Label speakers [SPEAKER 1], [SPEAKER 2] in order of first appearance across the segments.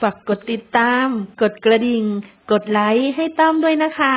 [SPEAKER 1] ฝากกดติดตาม กดกระดิ่ง กดไลค์ให้ต้อมด้วยนะคะ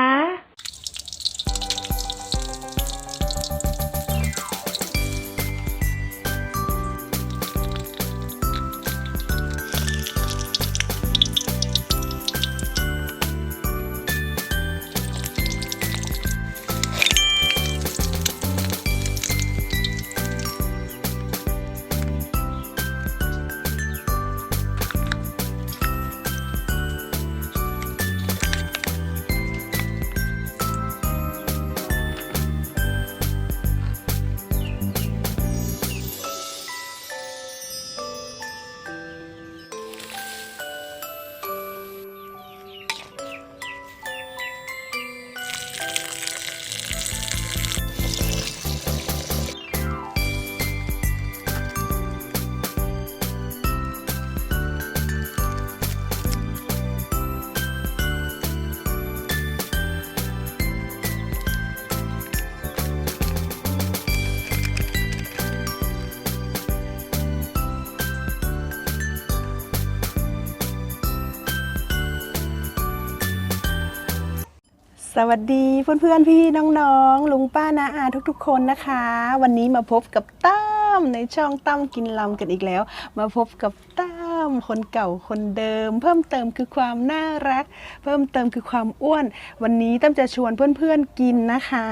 [SPEAKER 2] สวัสดีเพื่อนๆพี่น้องๆลุงป้านาอาทุกๆ คนนะคะ วันนี้มาพบกับตั้มในช่องตั้มกินลำกันอีกแล้ว มาพบกับตั้มคนเก่าคนเดิม เพิ่มเติมคือความน่ารัก เพิ่มเติมคือความอ้วน วันนี้ตั้มจะชวนเพื่อนๆกินนะคะ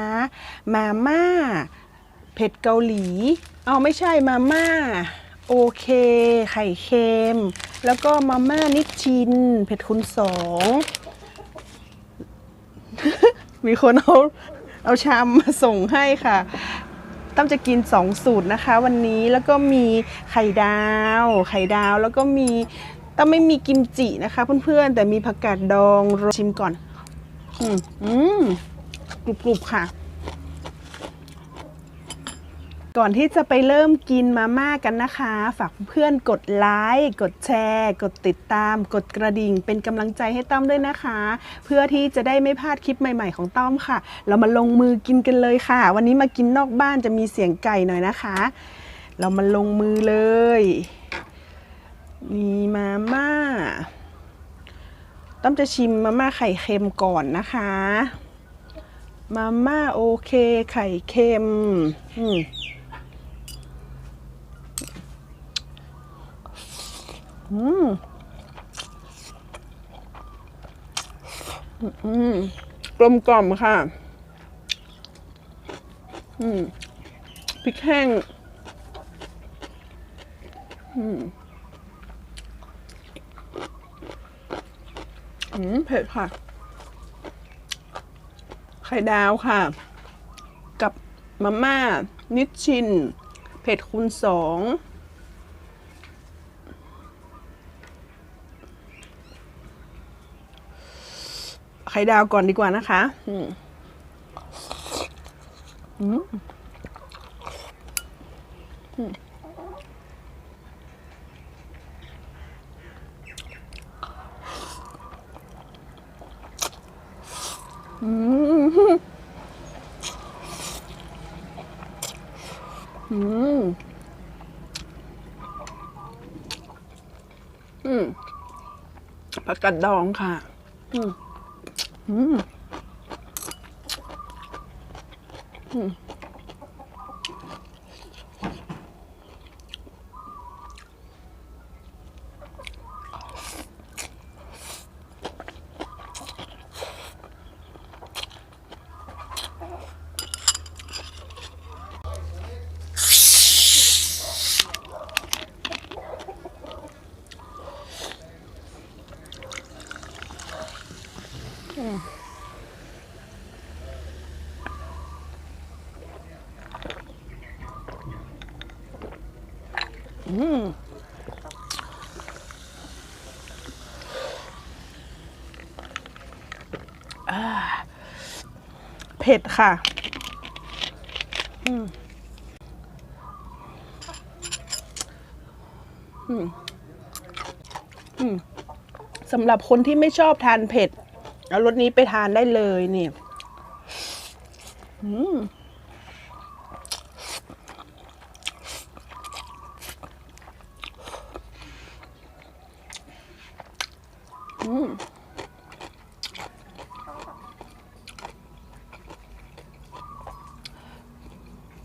[SPEAKER 2] มาม่าเผ็ดเกาหลีเอาไม่ใช่มาม่าโอเค ไข่เค็มแล้วก็มาม่านิชชิน เผ็ดคุณสอง มีคนเอาเอาชามมาส่งให้ค่ะตั้มจะกินสองสูตรนะคะ วันนี้แล้วก็มีไข่ดาว ไข่ดาวแล้วก็มีตั้มไม่มีกิมจินะคะเพื่อนๆ แต่มีผักกาดดองชิมก่อน อืมอืมกรุบๆค่ะ ก่อนที่จะไปเริ่มกินมาม่ากันนะคะ ฝากเพื่อนกดไลค์กดแชร์ กดติดตาม กดกระดิ่ง เป็นกำลังใจให้ต้อมด้วยนะคะ เพื่อที่จะได้ไม่พลาดคลิปใหม่ ๆ ของต้อมค่ะ เรามาลงมือกินกันเลยค่ะ วันนี้มากินนอกบ้านจะมีเสียงไก่หน่อยนะคะ เรามาลงมือเลยมีมาม่าต้อมจะชิมมาม่าไข่เค็มก่อนนะคะมาม่าโอเคไข่เค็ม อืม อืมอืมกลมกล่อมค่ะ อืมพริกแห้ง อืมอืมเผ็ดค่ะ ไข่ดาวค่ะ กับมาม่านิชชิน เผ็ดคูณสอง ไข่ดาวก่อนดีกว่านะคะอืมอืมอืมอืมผักกาดดองค่ะ อืม อืม เผ็ดค่ะ อืมอืมอืมสำหรับคนที่ไม่ชอบทานเผ็ด เอารสนี้ไปทานได้เลยนี่ อืม อืม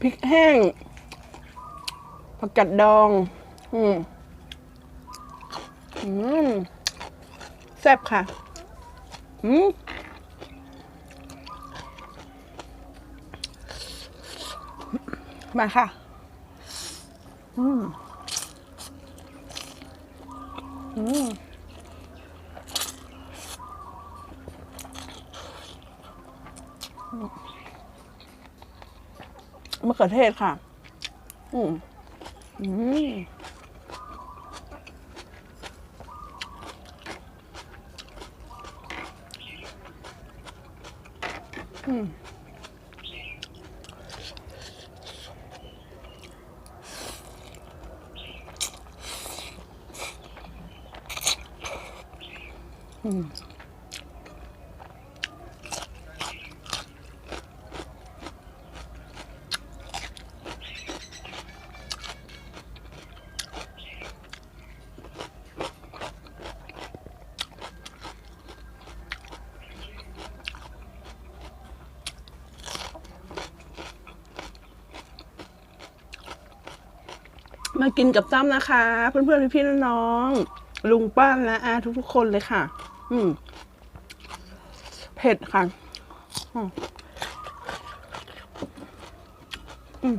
[SPEAKER 2] พริก แห้ง ผักกัดดอง อืมอืมแซ่บค่ะ อืมมาค่ะ อืม อืม มะเขือเทศค่ะ อืมอืมอืม อืม มากินกับจ้ำนะคะ เพื่อนๆพี่ๆน้องๆลุงป้าและอาทุกๆคนเลยค่ะ อืมเผ็ดค่ะอืมอืม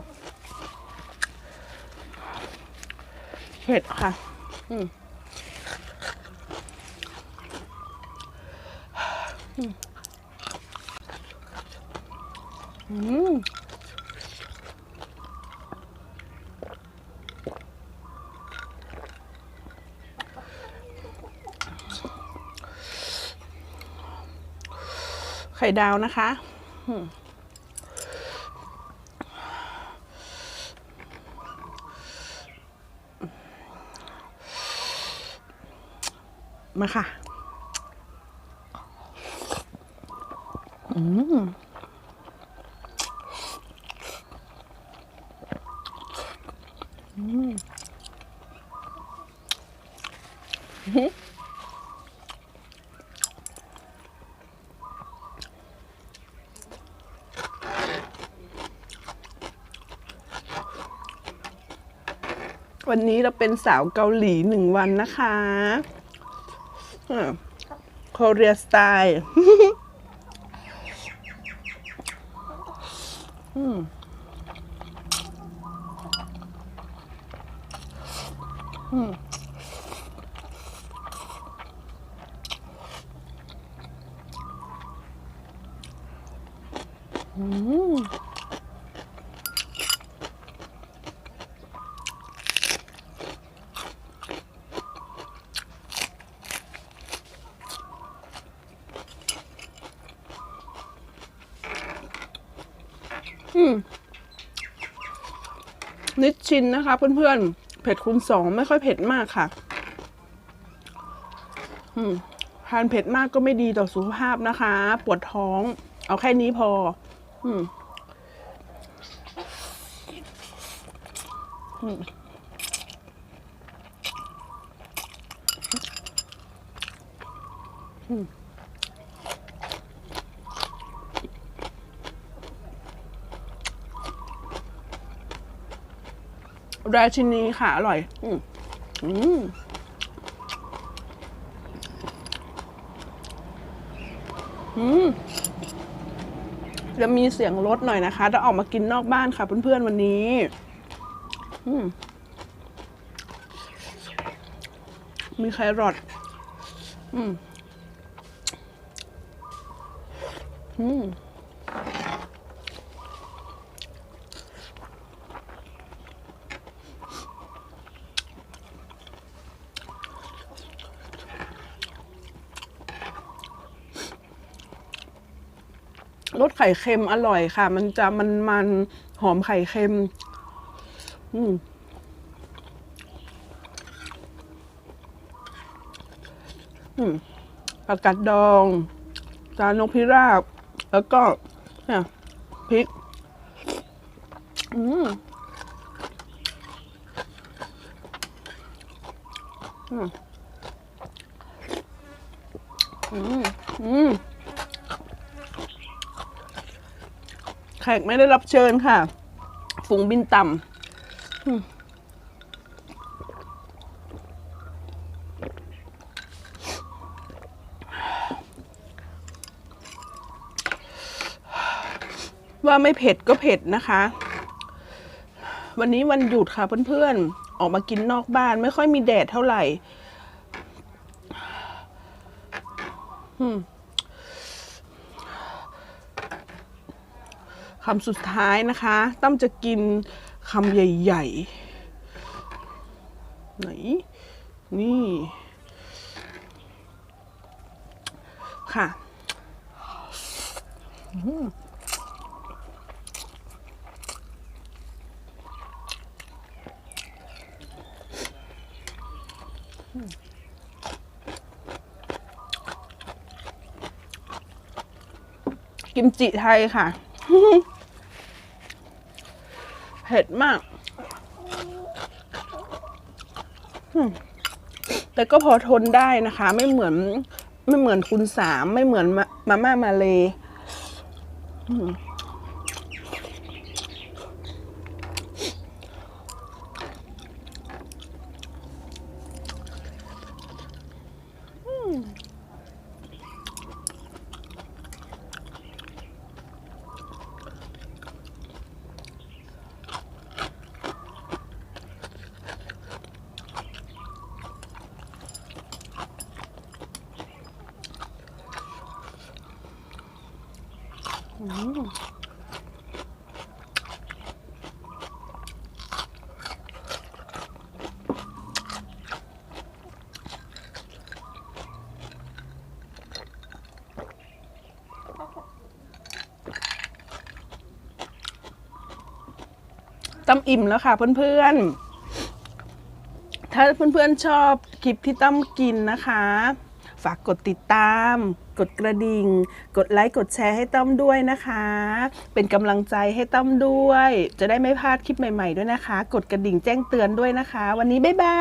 [SPEAKER 2] เผ็ดค่ะ อืมอืม ข่ดาวนะคะมมาค่ะ อืม อืม วันนี้เราเป็นสาวเกาหลีหนึ่งวันนะคะโคเรียสไตล์อืมอืมอืม นิดชินนะคะเพื่อนๆ เผ็ดคูณสองไม่ค่อยเผ็ดมากค่ะทานเผ็ดมากก็ไม่ดีต่อสุขภาพนะคะ ปวดท้อง เอาแค่นี้พอ อืมอืมอืม ราชินีค่ะ อร่อย อืมอืมอืมจะมีเสียงรถหน่อยนะคะจะออกมากินนอกบ้านค่ะ เพื่อนๆวันนี้ อืมมีแครอทอืมอืม รสไข่เค็มอร่อยค่ะ มันจะมันมันหอมไข่เค็ม อืมอืมผักกัดดองจานนกพิราบ แล้วก็เนี่ยพริก อืม อืม อืมอืม แขกไม่ได้รับเชิญค่ะ ฝูงบินต่ำว่าไม่เผ็ดก็เผ็ดนะคะ วันนี้วันหยุดค่ะเพื่อนๆ ออกมากินนอกบ้านไม่ค่อยมีแดดเท่าไหร่ อืม คำสุดท้ายนะคะ ตั้มจะกินคำใหญ่ๆ ไหน นี่ ค่ะกิมจิไทยค่ะ ผ็ดมาก แต่ก็พอทนได้นะคะ ไม่เหมือน ไม่เหมือนคุณสาม ไม่เหมือนมาม่ามาเลอื ตั้มอิ่มแล้วค่ะเพื่อนๆ ถ้าเพื่อนๆชอบคลิปที่ตั้มกินนะคะ ฝากกดติดตาม กดกระดิ่ง กดไลค์ กดแชร์ให้ตั้มด้วยนะคะ เป็นกำลังใจให้ตั้มด้วย จะได้ไม่พลาดคลิปใหม่ ๆ ด้วยนะคะ กดกระดิ่งแจ้งเตือนด้วยนะคะ วันนี้บ๊ายบา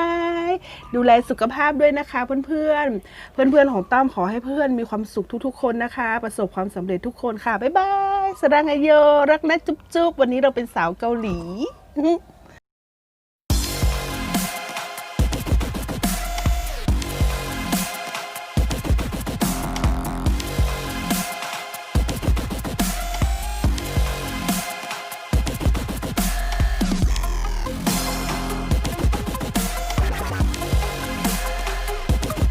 [SPEAKER 2] ย ดูแลสุขภาพด้วยนะคะ เพื่อนๆ เพื่อนๆของตั้มขอให้เพื่อนมีความสุขทุกๆ คนนะคะ ประสบความสำเร็จทุกคนค่ะบ๊ายบายสดังไอโยรักนะจุ๊บๆวันนี้เราเป็นสาวเกาหลี